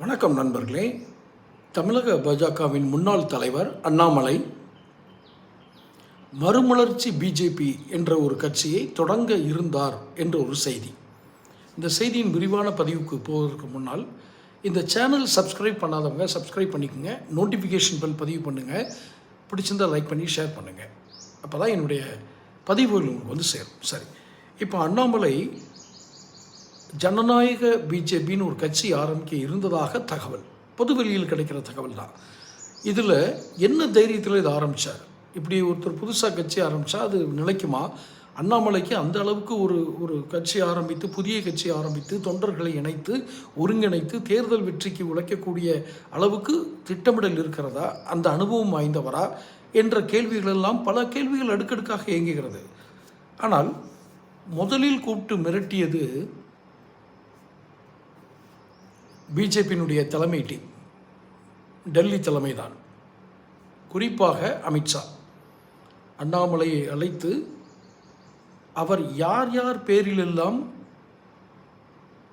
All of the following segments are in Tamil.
வணக்கம் நண்பர்களே. தமிழக பாஜகவின் முன்னாள் தலைவர் அண்ணாமலை மறுமலர்ச்சி பிஜேபி என்ற ஒரு கட்சியை தொடங்க இருந்தார் என்ற ஒரு செய்தி. இந்த செய்தியின் விரிவான பதிவுக்கு போவதற்கு முன்னால் இந்த சேனல் சப்ஸ்கிரைப் பண்ணாதவங்க சப்ஸ்கிரைப் பண்ணிக்கோங்க. நோட்டிஃபிகேஷன் பெல் பதிவு பண்ணுங்கள் பிடிச்சிருந்தா லைக் பண்ணி ஷேர் பண்ணுங்கள் அப்போ தான் என்னுடைய பதிவுகள் உங்களுக்கு வந்து சேரும். சரி. இப்போ அண்ணாமலை ஜனநாயக பிஜேபின்னு ஒரு கட்சி ஆரம்பிக்க இருந்ததாக தகவல். பொதுவெளியில் கிடைக்கிற தகவல் தான். இதில் என்ன தைரியத்தில் இதை ஆரம்பித்தார் இப்படி ஒருத்தர் புதுசாக கட்சி ஆரம்பித்தா அது நிலைக்குமா? அண்ணாமலைக்கு அந்த அளவுக்கு ஒரு ஒரு கட்சி ஆரம்பித்து புதிய கட்சி ஆரம்பித்து தொண்டர்களை இணைத்து ஒருங்கிணைத்து தேர்தல் வெற்றிக்கு உழைக்கக்கூடிய அளவுக்கு திட்டமிடல் இருக்கிறதா? அந்த அனுபவம் வாய்ந்தவரா? என்ற கேள்விகள் எல்லாம் பல கேள்விகள் அடுக்கடுக்காக இயங்குகிறது. ஆனால் முதலில் கூப்பிட்டு மிரட்டியது பிஜேபியினுடைய தலைமை டீம் டெல்லி தலைமை தான் குறிப்பாக அமித்ஷா அண்ணாமலையை அழைத்து அவர் யார் யார் பேரிலெல்லாம்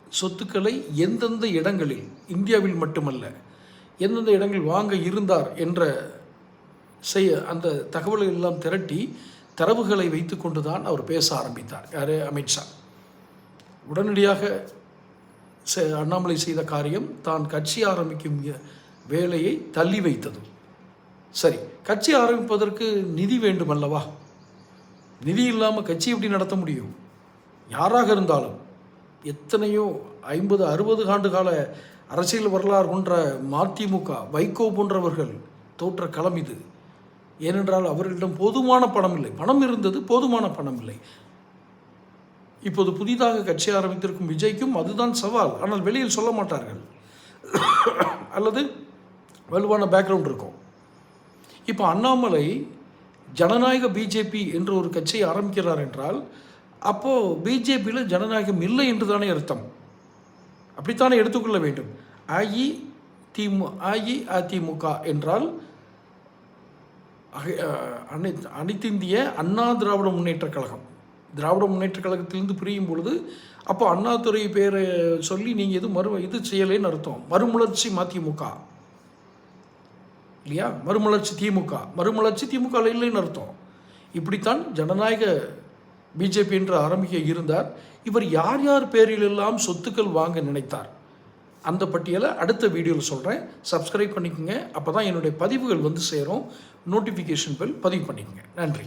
சொத்துக்களை எந்தெந்த இடங்களில் இந்தியாவில் மட்டுமல்ல எந்தெந்த இடங்கள் வாங்க இருந்தார் என்ற செய்ய அந்த தகவல்கள் எல்லாம் திரட்டி தரவுகளை வைத்துக்கொண்டு தான் அவர் பேச ஆரம்பித்தார். யார்? அமித்ஷா உடனடியாக அண்ணாமலை செய்த காரியம் தான் கட்சி ஆரம்பிக்கும் வேலையை தள்ளி வைத்தது. சரி கட்சி ஆரம்பிப்பதற்கு நிதி வேண்டும் அல்லவா நிதி இல்லாமல் கட்சி எப்படி நடத்த முடியும்? யாராக இருந்தாலும் எத்தனையோ ஐம்பது அறுபது ஆண்டு கால அரசியல் வரலாறு கொன்ற மதிமுக வைகோ போன்றவர்கள் தோற்ற களம் இது. ஏனென்றால் அவர்களிடம் போதுமான பணம் இல்லை. பணம் இருந்தது போதுமான பணம் இல்லை. இப்போது புதிதாக கட்சி ஆரம்பித்திருக்கும் விஜய்க்கும் அதுதான் சவால். ஆனால் வெளியில் சொல்ல மாட்டார்கள். அல்லது வலுவான பேக்ரவுண்ட் இருக்கும். இப்போ அண்ணாமலை ஜனநாயக பிஜேபி என்ற ஒரு கட்சியை ஆரம்பிக்கிறார் என்றால் அப்போது பிஜேபியில் ஜனநாயகம் இல்லை என்று தானே அர்த்தம். அப்படித்தானே எடுத்துக்கொள்ள வேண்டும். அஇ திமு அஇஅதிமுக என்றால் அனைத்து அனைத்திந்திய அண்ணா திராவிட முன்னேற்றக் கழகம். திராவிட முன்னேற்ற கழகத்திலிருந்து பிரியும் பொழுது அப்போ அண்ணாதுரை பேரை சொல்லி நீங்கள் எதுவும் மறு இது செய்யலைன்னு அர்த்தம். மறுமலர்ச்சி மதிமுக. இல்லையா? மறுமலர்ச்சி திமுக. மறுமலர்ச்சி திமுக இல்லைன்னு அர்த்தம். இப்படித்தான் ஜனநாயக பிஜேபி என்று ஆரம்பிக்க இருந்தார். இவர் யார் யார் பேரிலெல்லாம் சொத்துக்கள் வாங்க நினைத்தார்? அந்த பட்டியலை அடுத்த வீடியோவில் சொல்கிறேன் சப்ஸ்கிரைப் பண்ணிக்கோங்க. அப்போ தான் என்னுடைய பதிவுகள் வந்து சேரும். நோட்டிஃபிகேஷன் பெல் பதிவு பண்ணிக்கோங்க. நன்றி.